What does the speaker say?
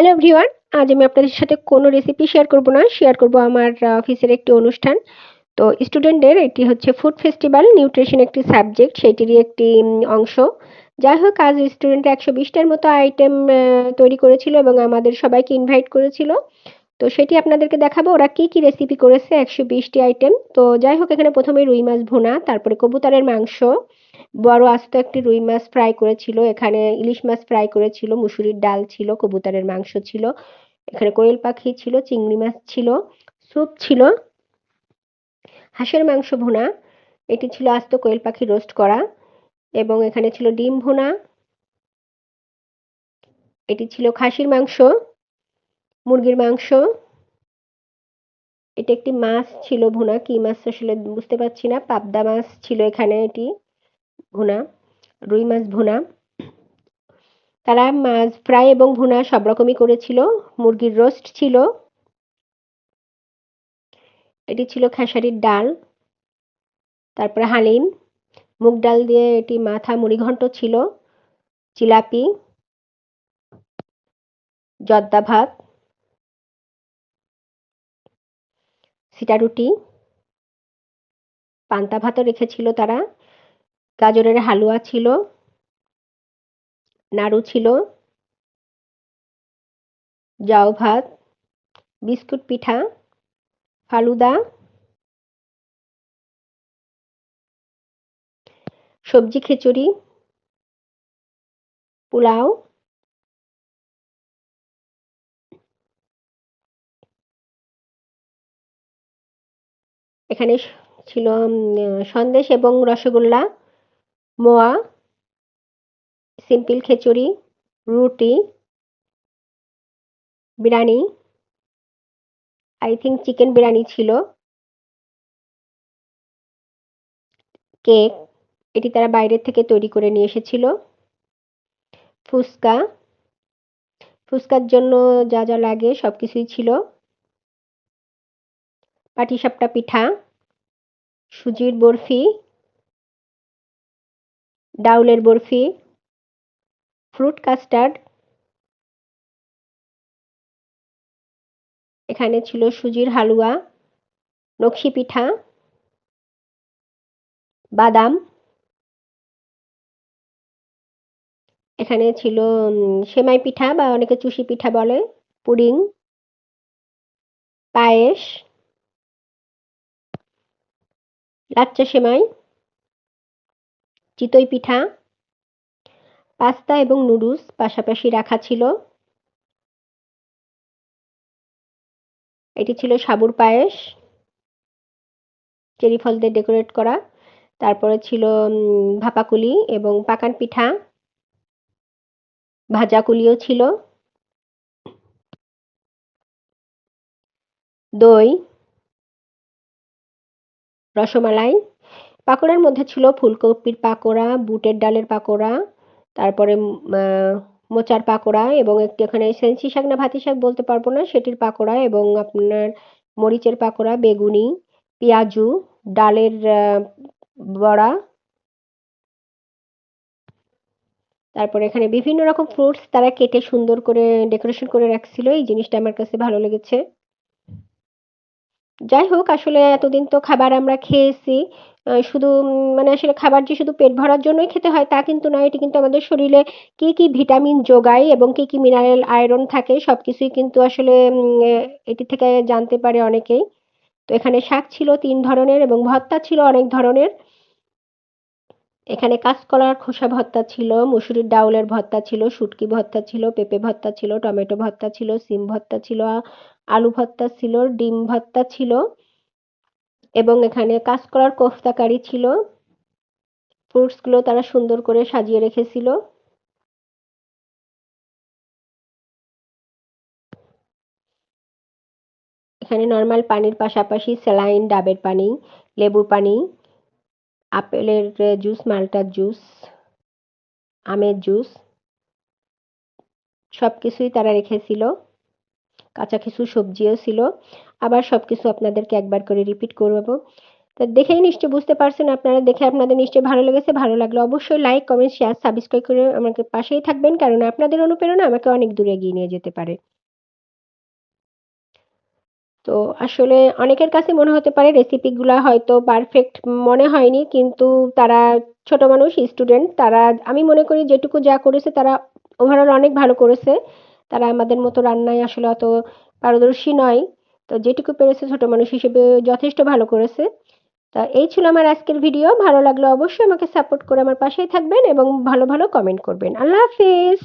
Hello everyone আজ আমি আপনাদের সাথে কোনো রেসিপি শেয়ার করব না শেয়ার করব আমার অফিসের একটি অনুষ্ঠান। তো স্টুডেন্টদের এটি হচ্ছে ফুড ফেস্টিভ্যাল নিউট্রিশন একটি সাবজেক্ট সেটিরই একটি অংশ। যাই হোক, আজ স্টুডেন্টরা একশো বিশটার মতো আইটেম তৈরি করেছিল এবং আমাদের সবাইকে ইনভাইট করেছিল। তো সেটি আপনাদেরকে দেখাবো। ওরা কি কি রেসিপি করেছে? একশো বিশটি আইটেম তো যাই হোক, এখানে প্রথমে রুই মাছ ভোনা, তারপরে কবুতরের মাংস। বড় আস্ত একটি রুই মাছ ফ্রাই করেছিল। এখানে ইলিশ মাছ ফ্রাই করেছিল, মুসুরির ডাল ছিল, কবুতরের মাংস ছিল। এখানে কোয়েল পাখি ছিল, চিংড়ি মাছ ছিল, স্যুপ ছিল, হাঁসের মাংস ভোনা, এটি ছিল আস্ত কোয়েল পাখি রোস্ট করা, এবং এখানে ছিল ডিম ভোনা, এটি ছিল খাসির মাংস। মুরগির মাংস। এটা একটি মাছ ছিল ভুনা, কি মাছ আসলে বুঝতে পারছি না। পাবদা মাছ ছিল এখানে এটি, ভুনা, রুই মাছ ভুনা। তারা মাছ ফ্রাই এবং ভুনা সব রকমই করেছিল। মুরগির রোস্ট ছিল। এটি ছিল খেসারির ডাল, তারপরে হালিম। মুগ ডাল দিয়ে এটি মাথা মুড়িঘণ্ট ছিল। জিলাপি, জর্দা ভাত। সিটা রুটি, পান্তা ভাতও রেখেছিল তারা, গাজরের হালুয়া ছিল, নাড়ু ছিল জাউ ভাত, বিস্কুট পিঠা, ফালুদা, সবজি খিচুড়ি, পোলাও এখানে ছিল সন্দেশ এবং রসগোল্লা, মোয়া, সিম্পল খিচুড়ি, রুটি, biryani I think chicken biryani ছিল। কেক, এটি তারা বাইরের থেকে তৈরি করে নিয়ে এসেছিল। ফুচকা, ফুচকার জন্য যা যা লাগে সব কিছুই ছিল। পাটিসাপটা পিঠা, সুজির বরফি, ডাউলের বরফি, ফ্রুট কাস্টার্ড, এখানে ছিল সুজির হালুয়া, নকশি পিঠা, বাদাম, এখানে ছিল সেমাই পিঠা বা অনেকে চুষি পিঠা বলে, পুডিং, পায়েস লাচ্চা সেমাই, চিতই পিঠা, পাস্তা এবং নুডলস পাশাপাশি রাখা ছিল। এটি ছিল সাবুর পায়েস, চেরি ফল দিয়ে ডেকোরেট করা। তারপরে ছিল ভাপাকুলি এবং পাকান পিঠা। ভাজা কুলিও ছিল। দই রসমালাই, পাকোড়ার মধ্যে ছিল ফুলকপির পাকোড়া, বুটের ডালের পাকোড়া, তারপরে মোচার পাকোড়া এবং একটি ওখানে সেন্সি শাক না ভাতি শাক বলতে পারব না, সেটির পাকোড়া এবং আপনার মরিচের পাকোড়া, বেগুনি, পেঁয়াজু, ডালের বড়া। তারপরে এখানে বিভিন্ন রকম ফ্রুটস তারা কেটে সুন্দর করে ডেকোরেশন করে রাখছিল, এই জিনিসটা আমার কাছে ভালো লেগেছে। যাই হোক, আসলে এতদিন তো খাবার আমরা খেয়েছি। শুধু মানে আসলে খাবার যে শুধু পেট ভরার জন্যই খেতে হয় তা কিন্তু নয়, এটি কিন্তু আমাদের শরীরে কি কি ভিটামিন যোগায় এবং কি কি মিনারেল আয়রন থাকে সব কিছুই কিন্তু আসলে এটি থেকে জানতে পারে অনেকেই। তো এখানে শাক ছিল তিন ধরনের এবং ভর্তা ছিল অনেক ধরনের। এখানে কাঁচকলার খোসা ভর্তা ছিল, মুসুরির ডাউলের ভর্তা ছিল, শুটকি ভর্তা ছিল, পেঁপে ভর্তা ছিল, টমেটো ভর্তা ছিল, সিম ভর্তা ছিল, আলু ভর্তা ছিল, ডিম ভর্তা ছিল এবং এখানে কাঁচকলার কোফতা কারি ছিল। ফ্রুটসগুলো তারা সুন্দর করে সাজিয়ে রেখেছিল। এখানে নর্মাল পানির পাশাপাশি স্যালাইন, ডাবের পানি, লেবুর পানি আপেলের জুস মালটার জুস আমের জুস সব কিছুই তারা রেখেছিল। কাঁচা কিছু সবজিও ছিল। আবার সব কিছু আপনাদেরকে একবার করে রিপিট করব। তো দেখেই নিশ্চয়ই বুঝতে পারছেন আপনারা, দেখে আপনাদের নিশ্চয়ই ভালো লেগেছে। ভালো লাগলে অবশ্যই লাইক কমেন্ট শেয়ার সাবস্ক্রাইব করে আমাকে পাশেই থাকবেন, কারণ আপনাদের অনুপ্রেরণা আমাকে অনেক দূরে এগিয়ে নিয়ে যেতে পারে। তো আসলে অনেকের কাছে মনে হতে পারে রেসিপিগুলো হয়তো পারফেক্ট মনে হয়নি, কিন্তু তারা ছোট মানুষ স্টুডেন্ট তারা, আমি মনে করি যেটুকু যা করেছে তারা ওভারঅল অনেক ভালো করেছে। তারা আমাদের মতো রান্নায় আসলে অত পারদর্শী নয়। তো যেটুকু পেরেছে ছোট মানুষ হিসেবে যথেষ্ট ভালো করেছে। তা এই ছিল আমার আজকের ভিডিও ভালো লাগলে অবশ্যই আমাকে সাপোর্ট করে আমার পাশেই থাকবেন এবং ভালো ভালো কমেন্ট করবেন। আল্লাহ হাফিজ!